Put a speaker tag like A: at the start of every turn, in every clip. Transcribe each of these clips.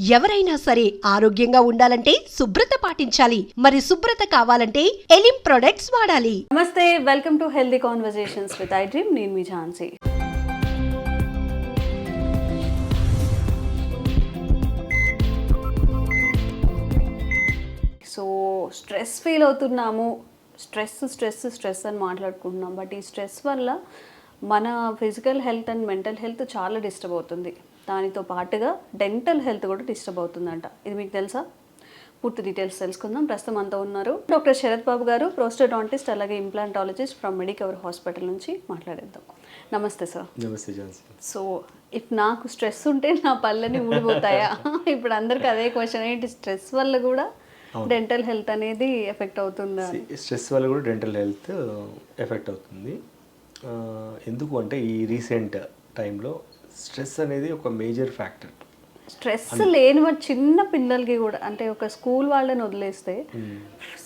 A: ఎవరైనా సరే ఆరోగ్యంగా ఉండాలంటే శుభ్రత పాటించాలి. మరి శుభ్రత కావాలంటే ఎలిం ప్రొడక్ట్స్ వాడాలి.
B: నమస్తే welcome to healthy conversations with I dream నేను మీ ఝాన్సీ. సో స్ట్రెస్ ఫీల్ అవుతున్నాము. స్ట్రెస్ స్ట్రెస్ స్ట్రెస్ అని మాట్లాడుకుంటున్నాం. బట్ ఈ స్ట్రెస్ వల్ల మన physical health and mental health చాలా డిస్టర్బ్ అవుతుంది. దానితో పాటుగా డెంటల్ హెల్త్ కూడా డిస్టర్బ్ అవుతుందంట. ఇది మీకు తెలుసా? పూర్తి డీటెయిల్స్ తెలుసుకుందాం. ప్రస్తుతం అంతా ఉన్నారు. డాక్టర్ శరత్ బాబు గారు ప్రోస్టోడాంటిస్ట్ అలాగే ఇంప్లాంటాలజిస్ట్ ఫ్రమ్ మెడికవర్ హాస్పిటల్ నుంచి మాట్లాడేద్దాం. నమస్తే సార్.
C: నమస్తే
B: సో ఇఫ్ నాకు స్ట్రెస్ ఉంటే నా పళ్ళని ఊడిపోతాయా? ఇప్పుడు అందరికి అదే క్వశ్చన్ ఏంటి స్ట్రెస్ వల్ల కూడా డెంటల్ హెల్త్ అనేది ఎఫెక్ట్ అవుతుందా?
C: స్ట్రెస్ వల్ల కూడా డెంటల్ హెల్త్ ఎఫెక్ట్ అవుతుంది. ఎందుకు అంటే ఈ రీసెంట్ టైంలో స్ట్రెస్ అనేది ఒక మేజర్ ఫ్యాక్టర్.
B: స్ట్రెస్ లేని వాడు చిన్న పిల్లలకి కూడా అంటే ఒక స్కూల్ వాళ్ళని వదిలేస్తే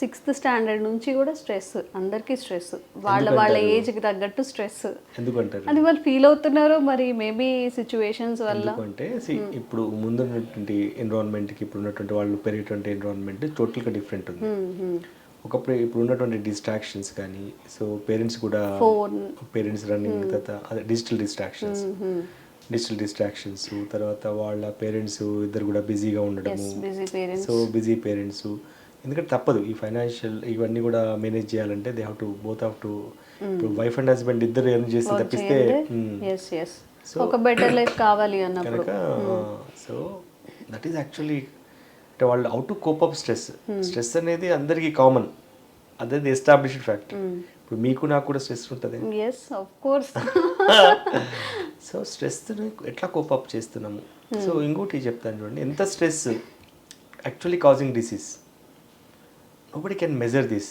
B: సిక్స్త్ స్టాండర్డ్ నుంచి కూడా స్ట్రెస్ అందరికీ స్ట్రెస్. వాళ్ళ వాళ్ళ ఏజ్కి తగ్గట్టు స్ట్రెస్.
C: ఎందుకంటారు?
B: అది వాళ్ళు ఫీల్ అవుతున్నారు మరి మేబీ సిచ్యువేషన్స్ వల్ల.
C: ఎందుకంటే see, ఇప్పుడు ముందున్నటువంటి ఎన్విరాన్మెంట్కి ఇప్పుడు ఉన్నటువంటి వాళ్ళు పెరిగేటువంటి ఎన్విరాన్మెంట్ టోటల్గా డిఫరెంట్ ఉంది. ఒకప్పుడు ఇప్పుడు ఉన్నటువంటి డిస్ట్రాక్షన్స్ కానీ సో పేరెంట్స్ కూడా. పేరెంట్స్ రన్నింగ్ తర్వాత అదే డిజిటల్ డిస్ట్రాక్షన్స్ డిజిటల్ డిస్ట్రాక్షన్స్ తర్వాత వాళ్ళ పేరెంట్స్ ఇద్దరు కూడా బిజీగా ఉండడము.
B: పేరెంట్స్
C: సో బిజీ పేరెంట్స్ ఎందుకంటే తప్పదు ఈ ఫైనాన్షియల్ ఇవన్నీ కూడా మేనేజ్ చేయాలంటే they have to both have to ఇప్పుడు వైఫ్ అండ్ హస్బెండ్ ఇద్దరు ఎర్న్ చేసి తప్పిస్తే So-
B: ఒక బెటర్ లైఫ్ కావాలి అన్నప్పుడు.
C: సో దట్ ఈస్ యాక్చువల్లీ అంటే వాళ్ళు ought to cope up stress stress అనేది అందరికీ కామన్ అదే ఎస్టాబ్లిష్డ్ ఫ్యాక్ట్ ఇప్పుడు మీకు నాకు కూడా స్ట్రెస్ ఉంటుంది.
B: ఎస్ ఆఫ్ కోర్స్
C: సో స్ట్రెస్ని ఎట్లా కోప్ అప్ చేస్తున్నాము? సో ఇంకోటి చెప్తాను చూడండి. ఎంత stress actually causing disease nobody can measure this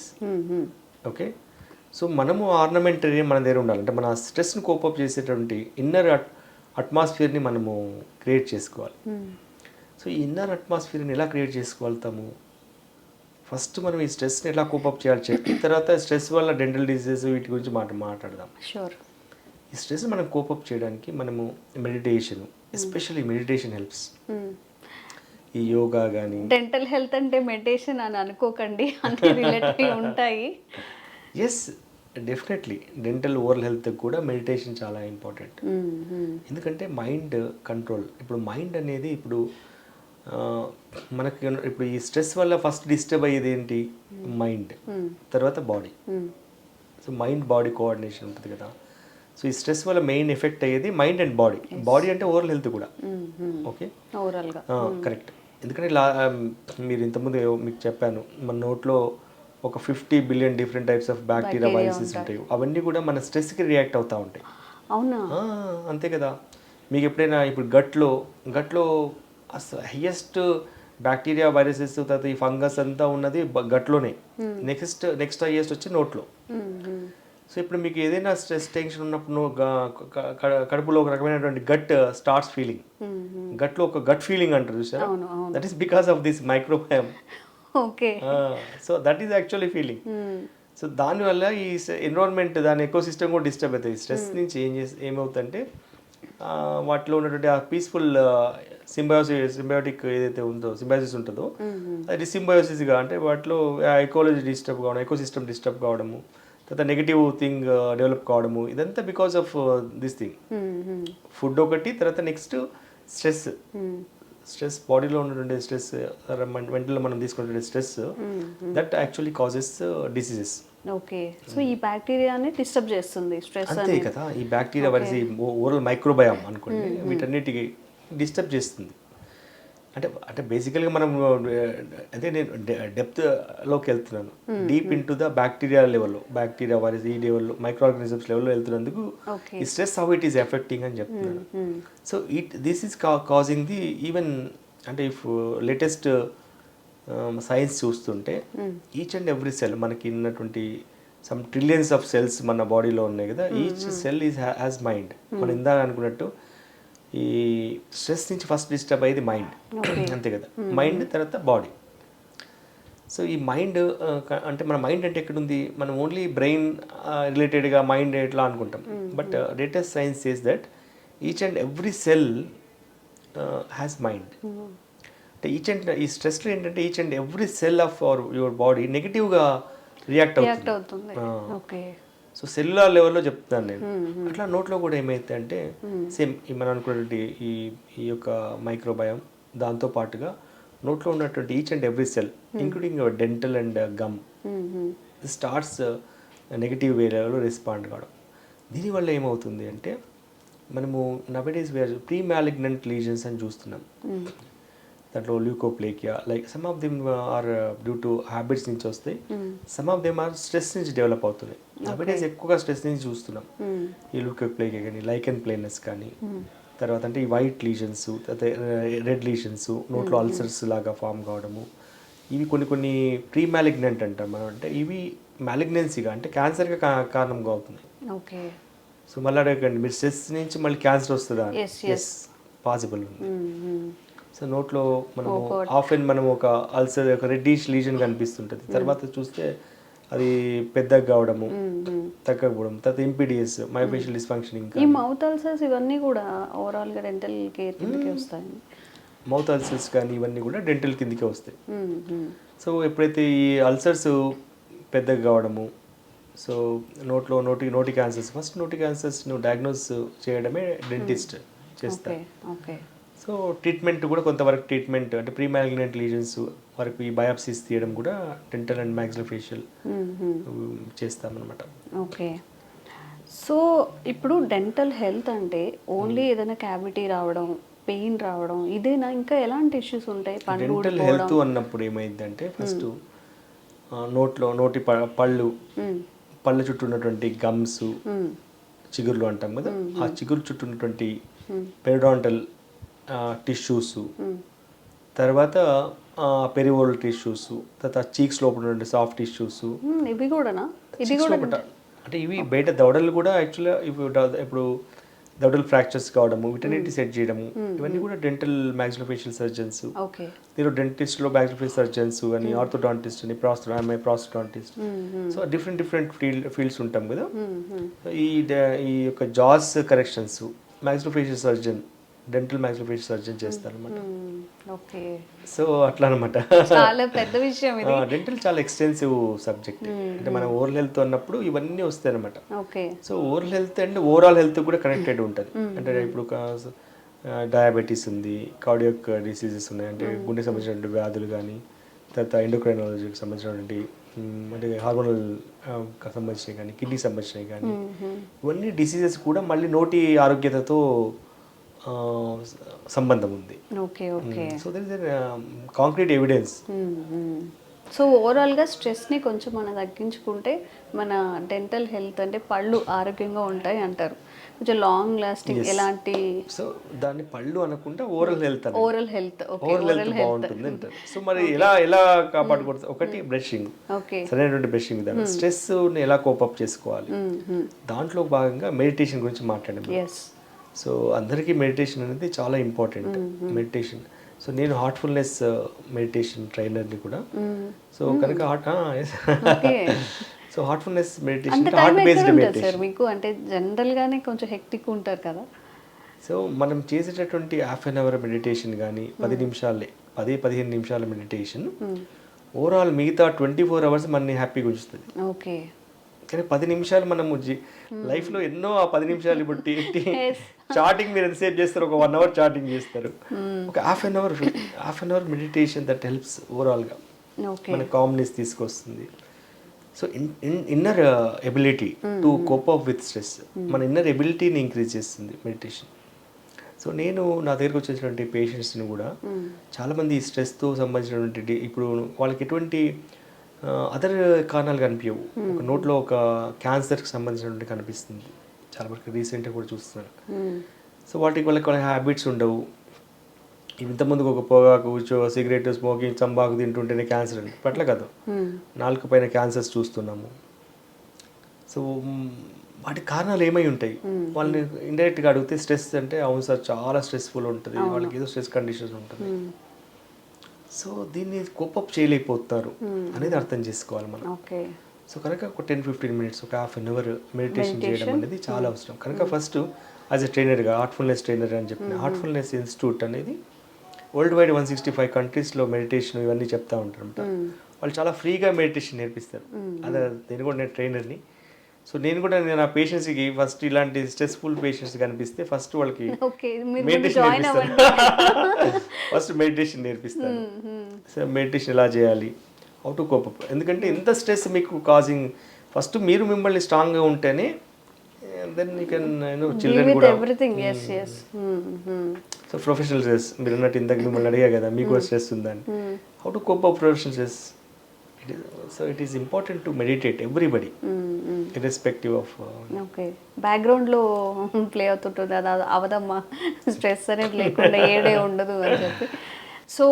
C: okay so మనము ఆర్నమెంటరీ మన దగ్గర ఉండాలి. అంటే మన స్ట్రెస్ని కోపప్ చేసేటువంటి ఇన్నర్ అట్మాస్ఫియర్ని మనము క్రియేట్ చేసుకోవాలి. సో ఈ ఇన్నర్ అట్మాస్ఫియర్ని ఎలా క్రియేట్ చేసుకోగలుగుతాము? ఫస్ట్ మనం ఈ స్ట్రెస్ని ఎలా కోపప్ చేయాలి చెప్పి తర్వాత స్ట్రెస్ వల్ల డెంటల్ డిసీజెస్ వీటి గురించి మాట మాట్లాడదాం.
B: షూర్
C: ఈ స్ట్రెస్ మనం కోపప్ చేయడానికి మనము మెడిటేషన్ ఎస్పెషల్లీ మెడిటేషన్ హెల్ప్స్ ఈ యోగా కానీ
B: డెంటల్ హెల్త్ అంటే మెడిటేషన్ అని అనుకోకండి అన్ని రిలేటెడ్ ఉంటాయి.
C: Yes definitely dental oral health కూడా మెడిటేషన్ చాలా ఇంపార్టెంట్ ఎందుకంటే మైండ్ కంట్రోల్ ఇప్పుడు మైండ్ అనేది ఇప్పుడు మనకి ఇప్పుడు ఈ స్ట్రెస్ వల్ల ఫస్ట్ డిస్టర్బ్ అయ్యేది ఏంటి? మైండ్ తర్వాత body so mind body coordination ఉంటుంది కదా. సో ఈ స్ట్రెస్ వల్ల మెయిన్ ఎఫెక్ట్ అయ్యేది మైండ్ అండ్ బాడీ బాడీ అంటే ఓరల్ హెల్త్ కూడా. ఓకే
B: ఓవరాల్గా
C: కరెక్ట్ ఎందుకంటే లా మీరు ఇంతకుముందు మీకు చెప్పాను మన నోట్లో ఒక fifty billion different types of bacteria viruses ఉంటాయి. అవన్నీ కూడా మన స్ట్రెస్కి రియాక్ట్ అవుతూ ఉంటాయి.
B: అవునా?
C: అంతే కదా. మీకు ఎప్పుడైనా ఇప్పుడు గట్లో గట్లో హయ్యెస్ట్ బ్యాక్టీరియా వైరసెస్ తర్వాత ఈ ఫంగస్ అంతా ఉన్నది గట్లోనే. నెక్స్ట్ నెక్స్ట్ హయ్యెస్ట్ వచ్చి నోట్లో. సో ఇప్పుడు మీకు ఏదైనా స్ట్రెస్ టెన్షన్ ఉన్నప్పుడు కడుపులో ఒక రకమైనటువంటి గట్ స్టార్ట్స్ ఫీలింగ్ గట్లో ఒక గట్ ఫీలింగ్ అంటారు చూసారా. That is because of this microbiome
B: okay.
C: So that is actually feeling so దానివల్ల ఈ ఎన్విరాన్మెంట్ దాని ఎకో సిస్టమ్ కూడా డిస్టర్బ్ అవుతుంది. స్ట్రెస్ నుంచి ఏం చేసి ఏమవుతుందంటే వాటిలో ఉన్నటువంటి ఆ పీస్ఫుల్ సింబయోసిస్ సింబయోటిక్ ఏదైతే ఉందో సింబయోసిస్ ఉంటుందో అది డిసింబయోసిస్గా అంటే వాటిలో ఎకాలజీ డిస్టర్బ్ కావడం ఎకో సిస్టమ్ డిస్టర్బ్ కావడము తర్వాత నెగిటివ్ థింగ్ డెవలప్ కావడము ఇదంతా because of this thing food ఒకటి తర్వాత నెక్స్ట్ స్ట్రెస్ స్ట్రెస్ బాడీలో ఉన్నటువంటి స్ట్రెస్ మెంటల్లో మనం తీసుకున్నటువంటి stress that actually causes diseases
B: okay. So ఈ బ్యాక్టీరియాని డిస్టర్బ్ చేస్తుంది స్ట్రెస్
C: అంతే కదా ఈ బ్యాక్టీరియా వైరస్ ఓరల్ మైక్రోబయామ్ అనుకోండి వీటన్నిటికి డిస్టర్బ్ చేస్తుంది. అంటే అంటే బేసికల్గా మనం అదే నేను డెప్త్లోకి వెళ్తున్నాను. Deep into the bacteria లెవెల్లో బ్యాక్టీరియా వైరస్ ఈ లెవెల్లో మైక్రో ఆర్గానిజమ్స్ లెవెల్లో వెళ్తున్నందుకు. ఈ stress how it is affecting అని చెప్తున్నాను. So it this is causing the even అంటే ఇఫ్ లేటెస్ట్ సైన్స్ చూస్తుంటే ఈచ్ అండ్ ఎవ్రీ సెల్ మనకి ఉన్నటువంటి సమ్ ట్రిలియన్స్ ఆఫ్ సెల్స్ మన బాడీలో ఉన్నాయి కదా each cell is has mind మనం ఇందాక అనుకున్నట్టు ఈ స్ట్రెస్ నుంచి ఫస్ట్ డిస్టర్బ్ అయ్యేది మైండ్ అంతే కదా. మైండ్ తర్వాత బాడీ సో ఈ మైండ్ అంటే మన మైండ్ అంటే ఎక్కడుంది? మనం ఓన్లీ బ్రెయిన్ రిలేటెడ్గా మైండ్ ఎట్లా అనుకుంటాం? But latest science says that each and every cell has mind అంటే ఈచ్ అండ్ ఈ స్ట్రెస్లో ఏంటంటే each and every cell of our your body నెగిటివ్గా రియాక్ట్
B: రియాక్ట్
C: అవుతుంది.
B: ఓకే.
C: సో సెల్యులార్ లెవెల్లో చెప్తాను నేను. అట్లా నోట్లో కూడా ఏమైతే అంటే సేమ్ మనం అనుకున్నటువంటి ఈ ఈ యొక్క మైక్రోబయం దాంతో పాటుగా నోట్లో ఉన్నటువంటి each and every cell including your dental and gum starts negative వేలో రెస్పాండ్ కావడం. దీనివల్ల ఏమవుతుంది అంటే మనము nowadays where pre malignant lesions అని చూస్తున్నాం. దాంట్లో leukoplakia like some of them are due to habits నుంచి వస్తాయి some of them are stress నుంచి డెవలప్ అవుతున్నాయి. నవడేస్ ఎక్కువగా స్ట్రెస్ నుంచి చూస్తున్నాం. ఈ ల్యూకోప్లేకియా కానీ లైకెన్ ప్లేనెస్ కానీ తర్వాత అంటే ఈ వైట్ లీజన్స్ రెడ్ లీజన్స్ నోట్లో అల్సర్స్ లాగా ఫామ్ కావడము. ఇవి కొన్ని కొన్ని ప్రీ మ్యాలిగ్నెంట్ అంటాం మనం. అంటే ఇవి మ్యాలిగ్నెన్సీగా అంటే క్యాన్సర్గా కారణంగా అవుతున్నాయి
B: ఓకే
C: సో మళ్ళీ అడగండి మీరు స్ట్రెస్ నుంచి మళ్ళీ క్యాన్సర్ వస్తుందా?
B: Yes.
C: పాసిబుల్ ఉంది. సో నోట్లో మనం ఆఫెన్ మనం ఒక అల్సర్ ఒక రెడ్డిష్ లీజన్ కనిపిస్తుంటుంది. తర్వాత చూస్తే అది పెద్దగా కావడము తగ్గకపోవడం తర్వాత ఇంపీడియస్ మైఫేషియల్ డిస్ఫంక్షనింగ్
B: ఈ మౌత్ అల్సర్స్ ఇవన్నీ కూడా ఓవరాల్గా డెంటల్ కేర్ కిందకి వస్తాయి.
C: మౌత్ అల్సర్స్ కానీ ఇవన్నీ కూడా డెంటల్ కిందకే వస్తాయి. సో ఎప్పుడైతే ఈ అల్సర్స్ పెద్దగా కావడము సో నోట్లో నోటి నోటి క్యాన్సర్స్ ఫస్ట్ నోటి క్యాన్సర్స్ను డయాగ్నోస్ చేయడమే డెంటిస్ట్ చేస్తారు. సో ట్రీట్మెంట్ కూడా కొంతవరకు ట్రీట్మెంట్ అంటే ప్రీ మ్యాలిగ్నెంట్ లీజన్స్ వరకు ఈ బయాప్సీస్ తీయడం కూడా డెంటల్ అండ్ మ్యాక్సిలోఫేషియల్ చేస్తామన్నమాట.
B: ఓకే. సో ఇప్పుడు డెంటల్ హెల్త్ అంటే ఓన్లీ ఏదైనా క్యావిటీ రావడం పెయిన్ రావడం ఇదేనా? ఇంకా ఎలాంటి ఇష్యూస్ ఉంటాయి?
C: డెంటల్ హెల్త్ అన్నప్పుడు ఏమైందంటే ఫస్ట్ నోట్లో నోటి పళ్ళు. పళ్ళ చుట్టూ ఉన్నటువంటి గమ్స్. చిగుర్లు అంటాం కదా ఆ చిగురు చుట్టూ ఉన్నటువంటి పెరిడాంటల్ టిష్యూస్. తర్వాత పెరివోల్ టిష్యూస్ తర్వాత చీక్స్ లోపల ఉన్నటువంటి సాఫ్ట్ టిష్యూస్
B: ఇవి కూడానా? ఇది కూడా
C: అంటే ఇవి బయట దవడలు కూడా యాక్చువల్గా ఇప్పుడు ద- ఇప్పుడు దవడలు ఫ్రాక్చర్స్ కావడము విటనిటీ సెట్ చేయడము ఇవన్నీ కూడా డెంటల్ మ్యాక్సిలోఫేషియల్ సర్జన్స్ మీరు డెంటిస్ట్లో మ్యాక్సిలోఫేషియల్ సర్జన్స్ అని ఆర్థోడాంటిస్ట్ అని ప్రాస్టో MI prosthodontist so different different field fields ఉంటాం కదా. ఈ ఈ యొక్క jaws corrections maxillofacial surgeon dental maxillofacial surgeon చేస్తారు అనమాట
B: ఓకే
C: సో అట్లా అనమాట
B: చాలా పెద్ద విషయం ఇది.
C: డెంటల్ చాలా ఎక్స్టెన్సివ్ సబ్జెక్ట్ అంటే మనం ఓరల్ హెల్త్ అన్నప్పుడు ఇవన్నీ వస్తాయి అనమాట
B: okay
C: so oral health and overall health కూడా కనెక్టెడ్ ఉంటుంది. అంటే ఇప్పుడు డయాబెటీస్ ఉంది కార్డియక్ డిసీజెస్ ఉన్నాయి. అంటే గుండె సంబంధించినటువంటి వ్యాధులు కానీ తర్వాత ఎండోక్రైనాలజీకి సంబంధించినటువంటి అంటే హార్మోనల్ సంబంధించినవి కానీ కిడ్నీకి సంబంధించినవి కానీ ఇవన్నీ డిసీజెస్ కూడా మళ్ళీ నోటి ఆరోగ్యతతో సంబంధం ఉంది.
B: Okay okay.
C: So there is concrete evidence
B: so ఓవరాల్గా స్ట్రెస్ని కొంచెం మనం తగ్గించుకుంటే మన డెంటల్ హెల్త్ అంటే పళ్ళు ఆరోగ్యంగా ఉంటాయి అంటారు. కొంచెం లాంగ్ లాస్టింగ్ ఎలాంటి
C: సో దాన్ని పళ్ళు అనుకుంటే oral health
B: oral health
C: oral health బాగుంటుంది అంటారు. సో మరి ఎలా ఎలా కాపాడుకోవచ్చు ఒకటి బ్రషింగ్
B: ఓకే.
C: సరైనటువంటి బ్రషింగ్ దాని స్ట్రెస్ని ఎలా కోపప్ చేసుకోవాలి? దాంట్లో భాగంగా మెడిటేషన్ గురించి మాట్లాడాము సో అందరికీ మెడిటేషన్ అనేది చాలా ఇంపార్టెంట్ మెడిటేషన్. సో నేను హార్ట్ఫుల్నెస్ మెడిటేషన్ ట్రైనర్ని కూడా. సో కనుక heart so heartfulness meditation heart based meditation
B: sir మీకు? అంటే జనరల్ గానే కొంచెం హెక్టిక్ ఉంటారు కదా.
C: సో మనం చేసేటటువంటి హాఫ్ అన్ అవర్ మెడిటేషన్ కానీ పది నిమిషాలే పది పదిహేను నిమిషాల మెడిటేషన్ ఓవరాల్ మిగతా ట్వంటీ ఫోర్ అవర్స్ మనని హ్యాపీగా ఉంచుతుంది.
B: ఓకే.
C: కానీ పది నిమిషాలు మనము లైఫ్లో ఎన్నో ఆ పది నిమిషాలు ఇప్పుడు చాటింగ్ మీరు ఎంతసేపు చేస్తారు? ఒక వన్ అవర్ చాటింగ్ చేస్తారు. ఒక half an hour half an hour meditation that helps ఓవరాల్గా.
B: ఓకే.
C: మన కామ్నెస్ తీసుకొస్తుంది. So inner ability to cope up with stress మన ఇన్నర్ ఎబిలిటీని ఇంక్రీజ్ చేస్తుంది మెడిటేషన్ సో నేను నా దగ్గరకు వచ్చేటువంటి పేషెంట్స్ని కూడా చాలామంది ఈ స్ట్రెస్తో సంబంధించినటువంటి ఇప్పుడు వాళ్ళకి ఎటువంటి అదర్ కారణాలు కనిపించవు. ఒక నోట్లో ఒక క్యాన్సర్కి సంబంధించినటువంటి కనిపిస్తుంది. చాలా వరకు రీసెంట్గా కూడా చూస్తున్నాను సో వాటికి వాళ్ళకి వాళ్ళ హ్యాబిట్స్ ఉండవు. ఇంతకుముందుకు ఒక పొగాకు కూర్చో సిగరెట్ స్మోకింగ్ చంబాకు తింటుంటేనే క్యాన్సర్ అండి. పట్ల కాదు. నాలుగు పైన క్యాన్సర్స్ చూస్తున్నాము. సో వాటి కారణాలు ఏమై ఉంటాయి? వాళ్ళని ఇండైరెక్ట్గా అడిగితే స్ట్రెస్ అంటే అవును సార్ చాలా స్ట్రెస్ఫుల్ ఉంటుంది. వాళ్ళకి ఏదో స్ట్రెస్ కండిషన్ ఉంటుంది. సో దీన్ని కోపప్ చేయలేకపోతున్నారు అనేది అర్థం చేసుకోవాలి మనం. సో కనుక ఒక టెన్ ఫిఫ్టీన్ మినిట్స్ ఒక హాఫ్ అన్ అవర్ మెడిటేషన్ చేయడం అనేది చాలా అవసరం. కనుక ఫస్ట్ యాజ్ ఎ ట్రైనర్గా హార్ట్ఫుల్నెస్ ట్రైనర్ అని చెప్పిన హార్ట్ఫుల్నెస్ ఇన్స్టిట్యూట్ అనేది world wide one sixty five కంట్రీస్లో మెడిటేషన్ ఇవన్నీ చెప్తా ఉంటారు అనమాట వాళ్ళు చాలా ఫ్రీగా మెడిటేషన్ నేర్పిస్తారు. అదే నేను కూడా నేను ట్రైనర్ని సో నేను కూడా నేను నా పేషెంట్స్కి ఫస్ట్ ఇలాంటి స్ట్రెస్ఫుల్ పేషెంట్స్ కనిపిస్తే ఫస్ట్ వాళ్ళకి మెడిటేషన్ ఫస్ట్ మెడిటేషన్ నేర్పిస్తాను. సో మెడిటేషన్ ఎలా చేయాలి? హౌ టు కోప్ ఎందుకంటే ఎంత స్ట్రెస్ మీకు కాజింగ్ ఫస్ట్ మీరు మిమ్మల్ని స్ట్రాంగ్గా ఉంటేనే దెన్ యూ కెన్ చిల్డ్రన్ కూడా సో ప్రొఫెషనల్ స్ట్రెస్ మీరు అన్నట్టు ఇందాక మిమ్మల్ని అడిగా కదా మీకు స్ట్రెస్ ఉందని how to cope up professional stress so it is important to meditate everybody irrespective of
B: okay బ్యాక్గ్రౌండ్లో ప్లే అవుతుంటుంది. అది అవదమ్మా. స్ట్రెస్ అనేది లేకుండా ఏడే ఉండదు అని చెప్పి. So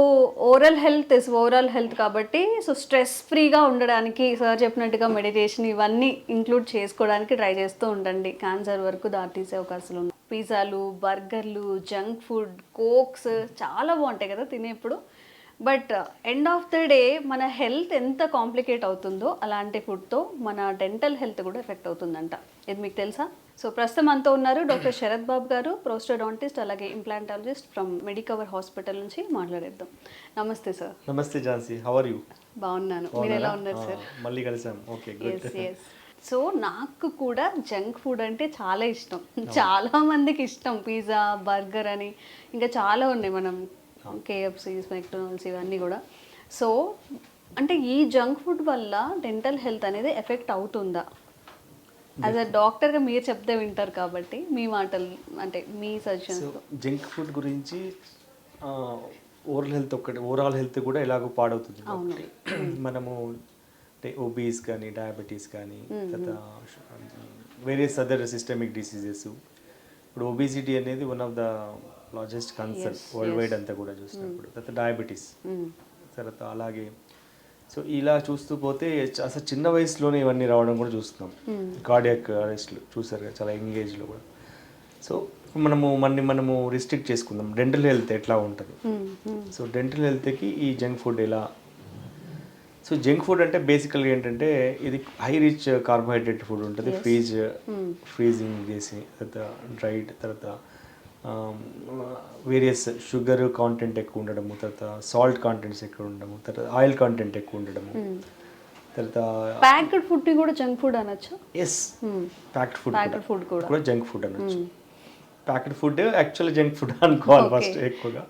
B: overall health is overall health కాబట్టి సో స్ట్రెస్ ఫ్రీగా ఉండడానికి సార్ చెప్పినట్టుగా మెడిటేషన్ ఇవన్నీ ఇంక్లూడ్ చేసుకోవడానికి ట్రై చేస్తూ ఉండండి. క్యాన్సర్ వరకు దాటేసే అవకాశాలు ఉన్నాయి. పిజ్జాలు బర్గర్లు జంక్ ఫుడ్ కోక్స్ చాలా బాగుంటాయి కదా తినేప్పుడు. But end of the day మన హెల్త్ ఎంత కాంప్లికేట్ అవుతుందో అలాంటి ఫుడ్తో మన డెంటల్ హెల్త్ కూడా ఎఫెక్ట్ అవుతుందంట. ఇది మీకు తెలుసా? సో ప్రస్తుతం అంతా ఉన్నారు డాక్టర్ శరత్ బాబు గారు ప్రోస్టోడాంటిస్ట్ అలాగే ఇంప్లాంటాలజిస్ట్ ఫ్రమ్ మెడికవర్ హాస్పిటల్ నుంచి మాట్లాడేద్దాం. నమస్తే సార్.
C: నమస్తే ఝాన్సీ హౌ ఆర్ యూ
B: బాగున్నాను. మీరు ఎలా ఉన్నారు సార్?
C: మళ్ళీ కలిసాం. Okay good
B: yes yes so నాకు కూడా జంక్ ఫుడ్ అంటే చాలా ఇష్టం. చాలా మందికి ఇష్టం. పిజ్జా బర్గర్ అని. ఇంకా చాలా ఉన్నాయి మనం కేఎఫ్సీస్ మెక్డొనాల్డ్స్ ఇవన్నీ కూడా. సో అంటే ఈ జంక్ ఫుడ్ వల్ల డెంటల్ హెల్త్ అనేది ఎఫెక్ట్ అవుతుందా? యాజ్ అ డాక్టర్గా మీరు చెప్తే వింటారు కాబట్టి మీ మాటలు అంటే మీ
C: సో
B: సజెషన్స్
C: జంక్ ఫుడ్ గురించి ఓరల్ హెల్త్ ఒక్కటి ఓవరాల్ హెల్త్ కూడా ఎలాగో పాడవుతుంది. మనము అంటే ఒబీస్ కానీ డయాబెటీస్ కానీ తర్వాత వేరియస్ అదర్ సిస్టమిక్ డిసీజెస్ ఇప్పుడు ఒబిసిటీ అనేది one of the largest concern world wide అంతా కూడా చూసినప్పుడు. తర్వాత డయాబెటీస్. తర్వాత అలాగే సో ఇలా చూస్తూ పోతే అసలు చిన్న వయసులోనే ఇవన్నీ రావడం కూడా చూస్తున్నాం. కార్డియాక్ అరెస్ట్లు చూసారు కదా చాలా యంగ్ ఏజ్లో కూడా. సో మనము మనని మనము రిస్ట్రిక్ట్ చేసుకుందాం. డెంటల్ హెల్త్ ఎట్లా ఉంటుంది? సో డెంటల్ హెల్త్కి ఈ జంక్ ఫుడ్ ఎలా? సో జంక్ ఫుడ్ అంటే బేసికల్గా ఏంటంటే ఇది హై రిచ్ కార్బోహైడ్రేట్ ఫుడ్ ఉంటుంది. ఫ్రీజ్ ఫ్రీజింగ్ చేసి తర్వాత డ్రైడ్ తర్వాత వేరియస్ షుగర్ కాంటెంట్ ఎక్కువ ఉండడము తర్వాత సాల్ట్ కాంటెంట్స్ ఎక్కువ ఉండడము తర్వాత ఆయిల్ కాంటెంట్ ఎక్కువ ఉండడము తర్వాత
B: ప్యాక్డ్ ఫుడ్ కూడా జంక్ ఫుడ్ అనొచ్చు?
C: ఎస్ ప్యాక్డ్ ఫుడ్
B: food కూడా.
C: జంక్ ఫుడ్ అనొచ్చు. Packed food actual junk food అనుకోవాలి. ఫస్ట్ ఎక్కువగా.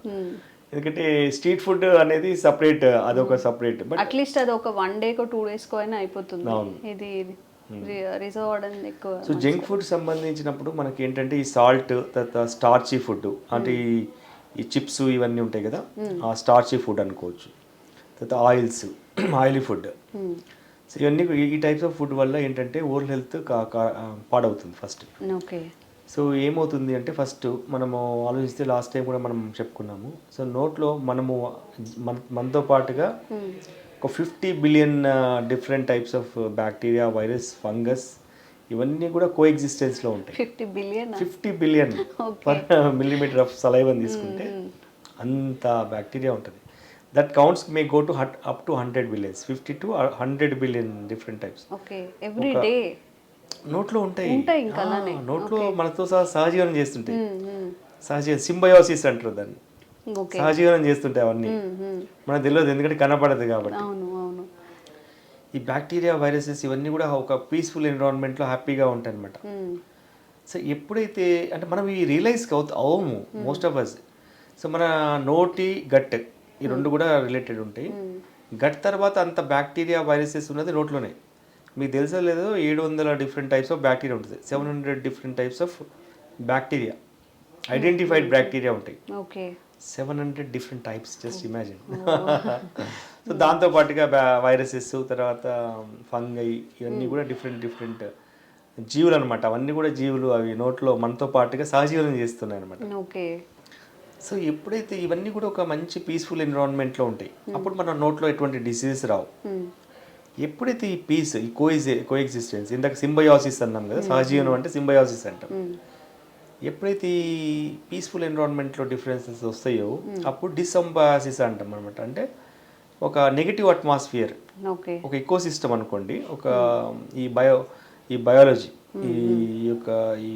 C: ఎందుకంటే స్ట్రీట్ ఫుడ్ అనేది సపరేట్ అదొక సపరేట్ బట్
B: అట్లీస్ట్ అది ఒక వన్ డేకో టూ డేస్కో అయినా అయిపోతుంది. ఇది. ఎక్కువ
C: సో జంక్ ఫుడ్ సంబంధించినప్పుడు మనకి ఏంటంటే ఈ సాల్ట్ తర్వాత స్టార్చీ ఫుడ్ అంటే ఈ ఈ చిప్స్ ఇవన్నీ ఉంటాయి కదా ఆ స్టార్చీ ఫుడ్ అనుకోవచ్చు. తర్వాత ఆయిల్స్ ఆయిలీ ఫుడ్. సో ఇవన్నీ ఈ టైప్స్ ఆఫ్ ఫుడ్ వల్ల ఏంటంటే ఓరల్ హెల్త్ పాడవుతుంది ఫస్ట్.
B: ఓకే.
C: సో ఏమవుతుంది అంటే ఫస్ట్ మనము ఆలోచిస్తే లాస్ట్ టైం కూడా మనం చెప్పుకున్నాము. సో నోట్లో మనము మన మనతో పాటుగా ఒక fifty billion different types of bacteria virus fungus ఇవన్నీ కూడా కో ఎగ్జిస్టెన్స్లో ఉంటాయి.
B: Fifty billion?
C: Fifty billion. Per millimeter of సలైవన్ తీసుకుంటే అంత బ్యాక్టీరియా ఉంటుంది. That counts may go to up to hundred billions. Fifty to hundred billion different types.
B: Okay. Every day?
C: నోట్లో ఉంటాయి. నోట్లో మనతో సహా సహజీవనం చేస్తుంటాయి. సహజీవనం సింబయోసిస్ అంటారు దాన్ని. సహజీవనం చేస్తుంటాయి అవన్నీ. మనకు తెలియదు ఎందుకంటే కనపడదు కాబట్టి. ఈ బ్యాక్టీరియా వైరసెస్ ఇవన్నీ కూడా ఒక పీస్ఫుల్ ఎన్విరాన్మెంట్లో హ్యాపీగా ఉంటాయి అనమాట. సో ఎప్పుడైతే అంటే మనం ఈ రియలైజ్ అవుతా అవము మోస్ట్ ఆఫ్ అస్ సో మన నోటి గట్ ఈ రెండు కూడా రిలేటెడ్ ఉంటాయి. గట్ తర్వాత అంత బ్యాక్టీరియా వైరసెస్ ఉన్నది నోట్లోనే. మీకు తెలుసో లేదో ఏడు వందల డిఫరెంట్ టైప్స్ ఆఫ్ బ్యాక్టీరియా ఉంటుంది seven hundred different types of bacteria identified bacteria ఉంటాయి.
B: Okay.
C: Seven hundred different types just imagine so దాంతో పాటుగా వైరసెస్ తర్వాత ఫంగై ఇవన్నీ కూడా డిఫరెంట్ డిఫరెంట్ జీవులు అనమాట అవన్నీ కూడా జీవులు అవి నోట్లో మనతో పాటుగా సహజీవనం చేస్తున్నాయి అనమాట
B: ఓకే.
C: సో ఎప్పుడైతే ఇవన్నీ కూడా ఒక మంచి పీస్ఫుల్ ఎన్విరాన్మెంట్లో ఉంటాయి అప్పుడు మన నోట్లో ఎటువంటి డిసీజెస్ రావు. ఎప్పుడైతే ఈ పీస్ ఈ కోయిజే కోఎగ్జిస్టెన్స్ ఇందాక సింబయాసిస్ అన్నాం కదా సహజీవనం అంటే సింబయాసిస్ అంటాం. ఎప్పుడైతే ఈ పీస్ఫుల్ ఎన్విరాన్మెంట్లో డిఫరెన్సెస్ వస్తాయో అప్పుడు డిసంబయాసిస్ అంటాం అనమాట అంటే ఒక నెగిటివ్ అట్మాస్ఫియర్ ఒక ఎకో సిస్టమ్ అనుకోండి ఒక ఈ బయో ఈ బయాలజీ ఈ యొక్క ఈ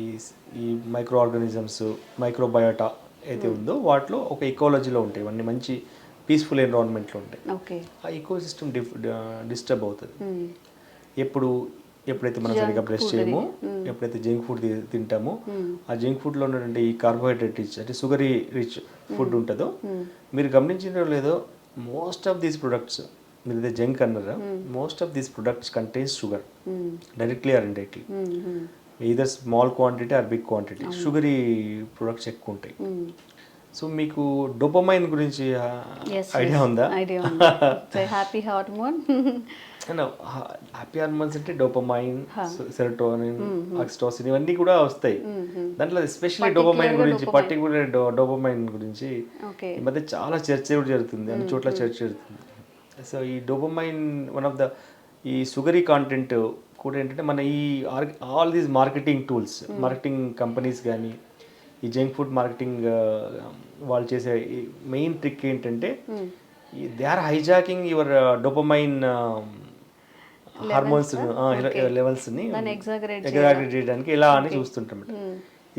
C: ఈ మైక్రో ఆర్గానిజమ్స్ మైక్రోబయోటా అయితే ఉందో వాటిలో ఒక ఎకాలజీలో ఉంటాయి. ఇవన్నీ మంచి పీస్ఫుల్ ఎన్విరాన్మెంట్లో ఉంటాయి.
B: ఓకే
C: ఆ ఈకో సిస్టమ్ డిస్టర్బ్ అవుతుంది. ఎప్పుడు ఎప్పుడైతే మనం సరిగ్గా బ్రష్ చేయమో ఎప్పుడైతే జంక్ ఫుడ్ తింటామో ఆ జంక్ ఫుడ్లో ఉన్నటువంటి ఈ కార్బోహైడ్రేట్ రిచ్ అంటే షుగరీ రిచ్ ఫుడ్ ఉంటుందో మీరు గమనించినో లేదో మోస్ట్ ఆఫ్ దీస్ ప్రొడక్ట్స్ మీరు ఇదే జంక్ అన్నారా most of these products contains sugar directly or indirectly either small quantity or big quantity sugary products ఎక్కువ ఉంటాయి. సో మీకు డోపమైన్ గురించి ఐడియా ఉందా?
B: ఐడియా ఉంది. హ్యాపీ హార్మోన్
C: హ్యాపీ హార్మోన్స్ అంటే డోపమైన్ సెరటోనిన్ ఆక్సిటోసిన్ ఇవన్నీ కూడా వస్తాయి. దాంట్లో ఎస్పెషల్లీ డోపమైన్ గురించి పర్టికులర్ డోపమైన్ గురించి ఈ మధ్య చాలా చర్చ కూడా జరుగుతుంది అన్ని చోట్ల చర్చ జరుగుతుంది. సో ఈ డోపమైన్ వన్ ఆఫ్ ద ఈ షుగరీ కాంటెంట్ కూడా ఏంటంటే మన ఈ all these marketing tools marketing companies కానీ ఈ జంక్ ఫుడ్ మార్కెటింగ్ వాళ్ళు చేసే మెయిన్ ట్రిక్ ఏంటంటే they are hijacking your dopamine hormones లెవెల్స్ని
B: దాన్ని exaggerate
C: exaggerate చేయడానికి ఎలా అని చూస్తుంటాం.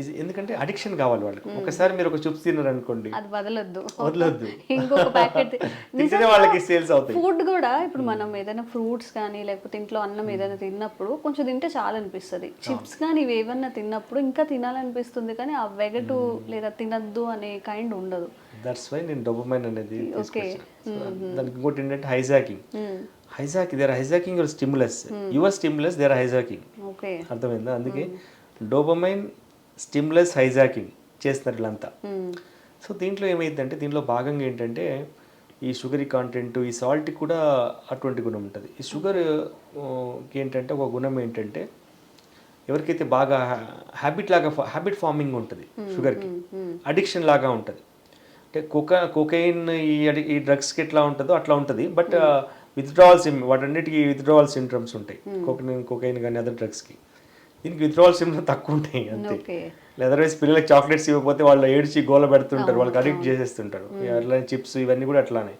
C: ఇది ఎందుకంటే అడిక్షన్ కావాలి వాళ్ళకి. ఒకసారి మీరు ఒక చిప్స్ తిన్నారు అనుకోండి
B: అది వదలొద్దు.
C: వదలొద్దు.
B: ఇంకొక ప్యాకెట్
C: వాళ్ళకి సేల్స్ అవుతాయి.
B: ఫుడ్ కూడా ఇప్పుడు మనం ఏదైనా ఫ్రూట్స్ కానీ లేకపోతే ఇంట్లో అన్నం ఏదైనా తిన్నప్పుడు కొంచెం తింటే చాలా అనిపిస్తుంది చిప్స్ కానీ ఇవి ఏమన్నా తిన్నప్పుడు ఇంకా తినాలనిపిస్తుంది కానీ ఆ వెగటు లేదా తినద్దు అనే కైండ్ ఉండదు.
C: దట్స్ వై నేను డోపమైన్ అనేది దానికి ఇంకోటి ఏంటంటే hijacking hijack their hijacking your stimulus your stimulus their hijacking
B: okay
C: అర్థమైందా? అందుకే డోపమైన్ స్టిమ్యులస్ హైజాకింగ్ చేస్తున్నారు వీళ్ళంతా. సో దీంట్లో ఏమైందంటే దీంట్లో భాగంగా ఏంటంటే ఈ షుగరీ కాంటెంట్ ఈ సాల్ట్ కూడా అటువంటి గుణం ఉంటుంది. ఈ షుగర్ ఏంటంటే ఒక గుణం ఏంటంటే ఎవరికైతే బాగా హ్యాబిట్ లాగా హ్యాబిట్ ఫార్మింగ్ ఉంటుంది షుగర్కి అడిక్షన్ లాగా ఉంటుంది. అంటే కోకా కోకైన్ ఈ అడి- ఈ డ్రగ్స్కి ఎట్లా ఉంటుందో అట్లా ఉంటుంది. బట్ విత్డ్రావల్ సిమ్ వాటన్నిటికీ విత్డ్రావల్ సిండ్రమ్స్ ఉంటాయి. కోకైన్ కోకైన్ కానీ అదర్ డ్రగ్స్కి దీనికి విత్డ్రావల్ సిమ్టమ్స్ తక్కువ ఉంటాయి అంతే. అదర్వైజ్ పిల్లలకి చాక్లెట్స్ ఇవ్వకపోతే వాళ్ళు ఏడ్చి గోల పెడుతుంటారు వాళ్ళకి అడిక్ట్ చేసేస్తుంటారు. అట్లా చిప్స్ ఇవన్నీ కూడా అట్లానే.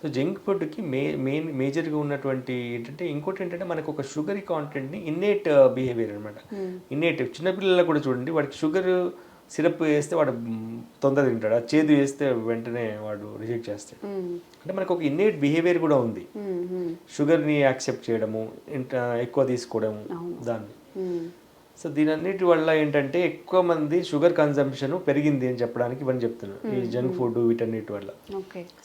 C: సో జంక్ ఫుడ్కి మే మెయిన్ మేజర్గా ఉన్నటువంటి ఏంటంటే ఇంకోటి ఏంటంటే మనకు ఒక షుగరీ కాంటెంట్ని ఇన్నేట్ బిహేవియర్ అనమాట ఇన్నేట్ చిన్నపిల్లలకు కూడా చూడండి వాడికి షుగర్ సిరప్ వేస్తే వాడు తొందర తింటాడు ఆ చేదు వేస్తే వెంటనే వాడు రిజెక్ట్ చేస్తాడు. అంటే మనకు ఒక ఇన్నేట్ బిహేవియర్ కూడా ఉంది. షుగర్ని యాక్సెప్ట్ చేయడము ఎక్కువ తీసుకోవడము దాన్ని. సో దీని అన్నిటి వల్ల ఏంటంటే ఎక్కువ మంది షుగర్ కన్సంప్షన్ పెరిగింది అని చెప్పడానికి ఇవన్నీ చెప్తున్నారు. ఈ జంక్ ఫుడ్ వీటన్నిటి వల్ల.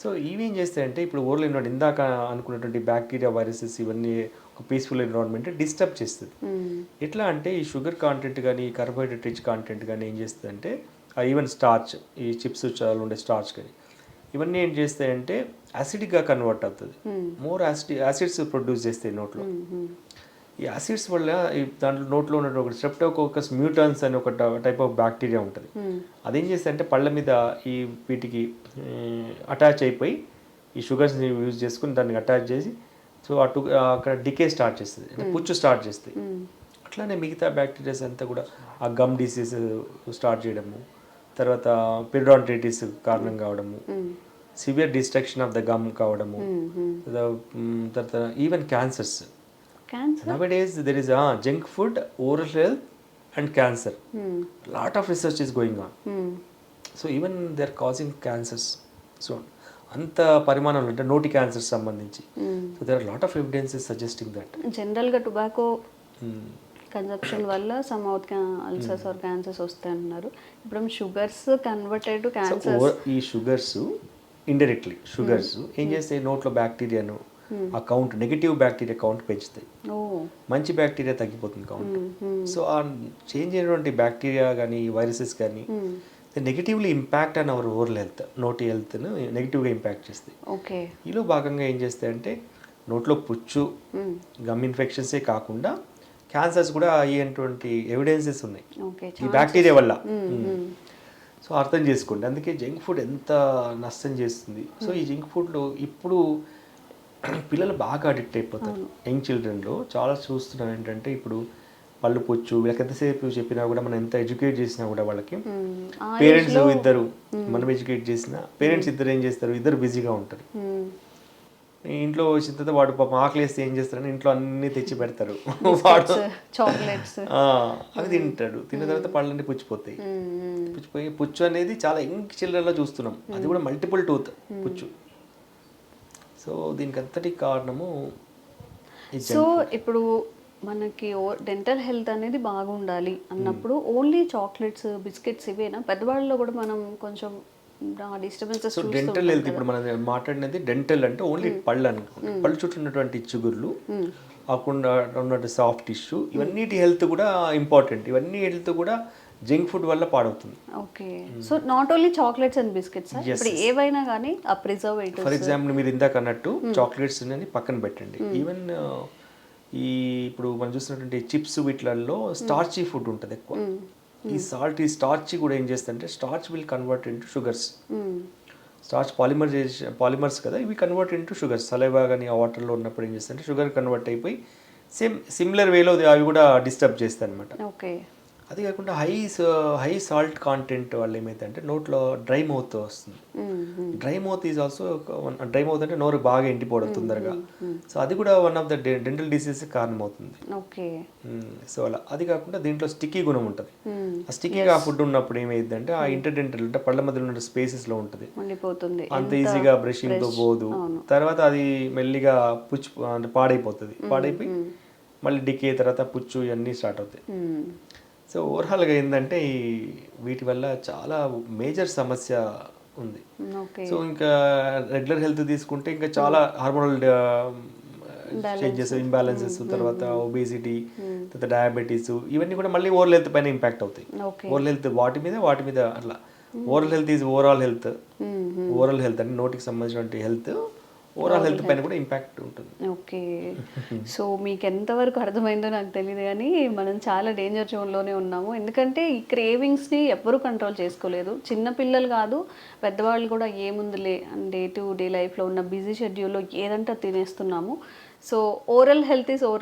C: సో ఇవి ఏం చేస్తాయంటే ఇప్పుడు ఓర్లో ఎన్విరాన్ ఇందాక అనుకున్నటువంటి బ్యాక్టీరియా వైరసెస్ ఇవన్నీ ఒక పీస్ఫుల్ ఎన్విరాన్మెంట్ డిస్టర్బ్ చేస్తుంది. ఎట్లా అంటే ఈ షుగర్ కాంటెంట్ కానీ కార్బోహైడ్రేట్ రిచ్ కాంటెంట్ కానీ ఏం చేస్తుందంటే ఈవెన్ స్టార్చ్ ఈ చిప్స్ చాలా ఉండే స్టార్చ్ కానీ ఇవన్నీ ఏం చేస్తాయంటే యాసిడ్గా కన్వర్ట్ అవుతుంది. మోర్ యాసిడ్ యాసిడ్స్ ప్రొడ్యూస్ చేస్తాయి నోట్లో. ఈ యాసిడ్స్ వల్ల ఈ దాంట్లో నోట్లో ఉన్న ఒక స్ట్రెప్టోకోకస్ మ్యూటన్స్ అని ఒక టైప్ ఆఫ్ బ్యాక్టీరియా ఉంటుంది. అదేం చేస్తాయంటే పళ్ళ మీద ఈ వీటికి అటాచ్ అయిపోయి ఈ షుగర్స్ని యూజ్ చేసుకుని దాన్ని అటాచ్ చేసి సో అటు అక్కడ డికే స్టార్ట్ చేస్తుంది. అంటే పుచ్చు స్టార్ట్ చేస్తుంది. అట్లానే మిగతా బ్యాక్టీరియాస్ అంతా కూడా ఆ గమ్ డిసీజ్ స్టార్ట్ చేయడము తర్వాత పెరిడాంటైటిస్ కారణం కావడము severe destruction of the gum కావడము తర్వాత even cancers
B: cancer
C: nowadays there is a junk food oral health and cancer. Lot of research is going on. So even they are causing cancers so అంత పరిమాణంలో అంటే నోటి cancer సంబంధించి. So there are lot of evidences suggesting that
B: జనరల్గా tobacco consumption వల్ల some out ulcers or cancers వస్తాయి అన్నారు. ఇప్పుడు షుగర్స్ కన్వర్టెడ్ టు క్యాన్సర్స్
C: ఈ షుగర్స్ ఇండైరెక్ట్లీ షుగర్స్ ఏం చేస్తాయి? నోట్లో బ్యాక్టీరియాను ఆ కౌంట్ నెగిటివ్ బ్యాక్టీరియా కౌంట్ పెంచుతాయి. మంచి బ్యాక్టీరియా తగ్గిపోతుంది కౌంట్ సో ఆ చేంజ్ అయినటువంటి బ్యాక్టీరియా కానీ వైరసెస్ కానీ negatively impact on our over health నోటి హెల్త్ను నెగిటివ్గా ఇంపాక్ట్ చేస్తాయి.
B: ఓకే
C: ఈలో భాగంగా ఏం చేస్తాయంటే నోట్లో పుచ్చు గమ్ ఇన్ఫెక్షన్సే కాకుండా క్యాన్సర్స్ కూడా అయ్యేటువంటి ఎవిడెన్సెస్ ఉన్నాయి. ఈ బ్యాక్టీరియా వల్ల. సో అర్థం చేసుకోండి. అందుకే జంక్ ఫుడ్ ఎంత నష్టం చేస్తుంది. సో ఈ జంక్ ఫుడ్లో ఇప్పుడు పిల్లలు బాగా అడిక్ట్ అయిపోతారు. యంగ్ చిల్డ్రన్లో చాలా చూస్తున్నాం ఏంటంటే ఇప్పుడు పళ్ళు పొచ్చు వీళ్ళకి ఎంతసేపు చెప్పినా కూడా మనం ఎంత ఎడ్యుకేట్ చేసినా కూడా వాళ్ళకి పేరెంట్స్ ఇద్దరు మనం ఎడ్యుకేట్ చేసినా పేరెంట్స్ ఇద్దరు ఏం చేస్తారు? ఇద్దరు బిజీగా ఉంటారు. ఇంట్లో వచ్చిన తర్వాత వాడు పాపం ఆకలి వేస్తే ఏం చేస్తారని ఇంట్లో అన్ని తెచ్చి పెడతారు. వాడు
B: చాక్లెట్స్.
C: అవి తింటాడు. తిన్న తర్వాత పళ్ళన్నీ పుచ్చిపోతాయి. పుచ్చిపోయి పుచ్చు అనేది చాలా యంగ్ చిల్డ్రన్లో చూస్తున్నాం. అది కూడా మల్టిపుల్ టూత్ పుచ్చు. సో దీనికి అంతటి కారణము
B: సో ఇప్పుడు మనకి డెంటల్ హెల్త్ అనేది బాగుండాలి అన్నప్పుడు ఓన్లీ చాక్లెట్స్ బిస్కెట్స్ ఇవేనా? పెద్దవాళ్ళలో కూడా మనం కొంచెం డిస్టర్బెన్సెస్
C: సో డెంటల్ హెల్త్ ఇప్పుడు మనం మాట్లాడినది డెంటల్ అంటే ఓన్లీ పళ్ళు అనుకోండి పళ్ళు చుట్టూ ఉన్నటువంటి చిగుర్లు కాకుండా ఉన్నటువంటి సాఫ్ట్ టిష్యూ ఇవన్నిటి హెల్త్ కూడా ఇంపార్టెంట్. ఇవన్నీ హెల్త్ కూడా జంక్ ఫుడ్ వల్ల పాడవుతుంది.
B: Okay. So not only chocolates and biscuits ఇప్పుడు ఏవైనా కానీ ఆ ప్రిజర్వేటివ్
C: ఫర్ ఎగ్జాంపుల్ మీరు ఇందాక అన్నట్టు చాక్లెట్స్ అని పక్కన పెట్టండి. ఈవెన్ ఈ ఇప్పుడు మనం చూసినటువంటి చిప్స్ వీటిలలో స్టార్చీ ఫుడ్ ఉంటుంది ఎక్కువ. ఈ సాల్ట్ ఈ స్టార్చ్ కూడా ఏం చేస్తుందంటే starch will convert into sugars starch polymer polymers కదా ఇవి కన్వర్ట్ ఇంటూ షుగర్స్ సలైవా కానీ ఆ వాటర్లో ఉన్నప్పుడు ఏం చేస్తుంటే షుగర్ కన్వర్ట్ అయిపోయి సేమ్ సిమిలర్ వేలో అవి కూడా డిస్టర్బ్ చేస్తాయి అనమాట
B: ఓకే.
C: అది కాకుండా హై హై సాల్ట్ కాంటెంట్ వాళ్ళు ఏమైతే అంటే నోట్లో డ్రై మౌత్ వస్తుంది. Dry mouth is also dry mouth అంటే నోరు బాగా ఎండిపోవడం తొందరగా. సో అది కూడా one of the dental disease కారణం అవుతుంది
B: ఓకే
C: సో అలా అది కాకుండా దీంట్లో స్టిక్కీ గుణం ఉంటుంది. ఆ స్టిక్కీగా ఆ ఫుడ్ ఉన్నప్పుడు ఏమైందంటే ఆ ఇంటర్డెంటల్ అంటే పళ్ళ మధ్యలో ఉన్న స్పేసెస్లో ఉంటుంది. అంత ఈజీగా బ్రషింగ్తో పోదు. తర్వాత అది మెల్లిగా పుచ్చు అంటే పాడైపోతుంది. పాడైపోయి మళ్ళీ డికే తర్వాత పుచ్చు ఇవన్నీ స్టార్ట్ అవుతాయి. సో ఓవరాల్గా ఏంటంటే ఈ వీటి వల్ల చాలా మేజర్ సమస్య ఉంది. సో ఇంకా రెగ్యులర్ హెల్త్ తీసుకుంటే ఇంకా చాలా హార్మోనల్ చేంజెస్ ఇంబ్యాలెన్సెస్ తర్వాత ఒబేసిటీ తర్వాత డయాబెటీస్ ఇవన్నీ కూడా మళ్ళీ ఓవర్ హెల్త్ పైన ఇంపాక్ట్ అవుతాయి. ఓవర్ హెల్త్ వాటి మీద వాటి మీద అట్లా. Overall health is overall health. Overall health అంటే నోటికి సంబంధించిన హెల్త్. ఓవరాల్ హెల్త్ పైన కూడా ఇంపాక్ట్ ఉంటుంది.
B: ఓకే సో మీకు ఎంతవరకు అర్థమైందో నాకు తెలియదు కానీ మనం చాలా డేంజర్ జోన్లోనే ఉన్నాము. ఎందుకంటే ఈ క్రేవింగ్స్ని ఎవ్వరూ కంట్రోల్ చేసుకోలేదు. చిన్న పిల్లలు కాదు పెద్దవాళ్ళు కూడా ఏముందిలే డే టు డే లైఫ్లో ఉన్న బిజీ షెడ్యూల్లో ఏదంటే తినేస్తున్నాము. So oral health is overall